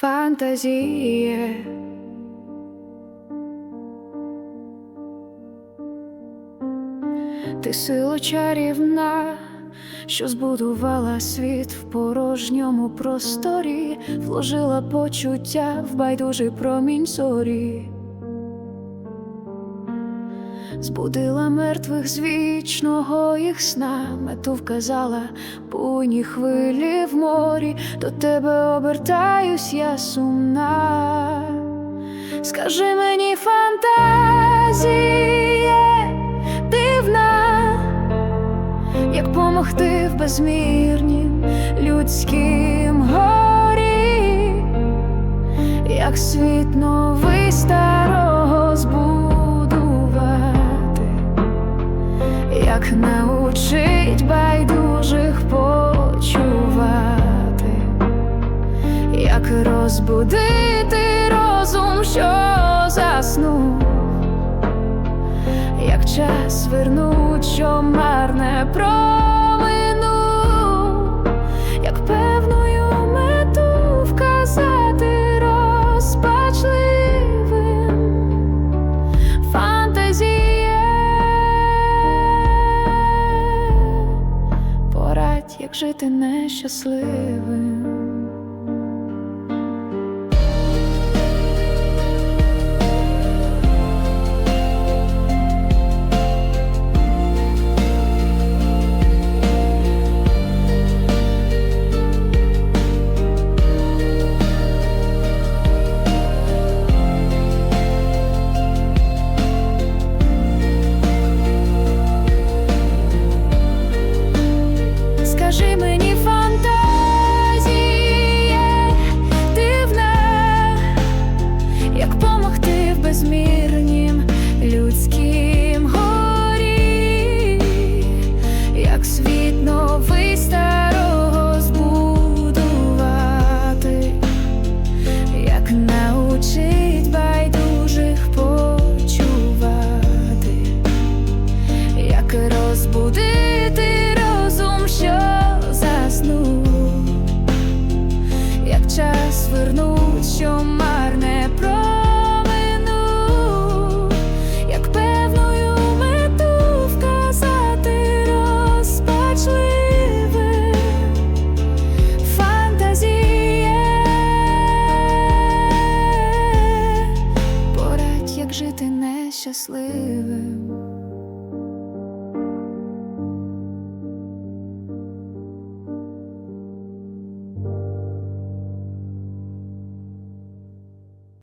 фантазіє. Ти сила чарівна, що збудувала світ в порожньому просторі, вложила почуття в байдужий промінь зорі. Збудила мертвих з вічного їх сна, мету вказала буйні хвилі в морі, до тебе обертаюсь я сумна. Скажи мені, фантазіє дивна, як помогти в безмірнім людським горі, як світ новий старого як научить байдужих почувати, як розбудити розум, що заснув, як час вернуть, як жити нещасливим. Розбудити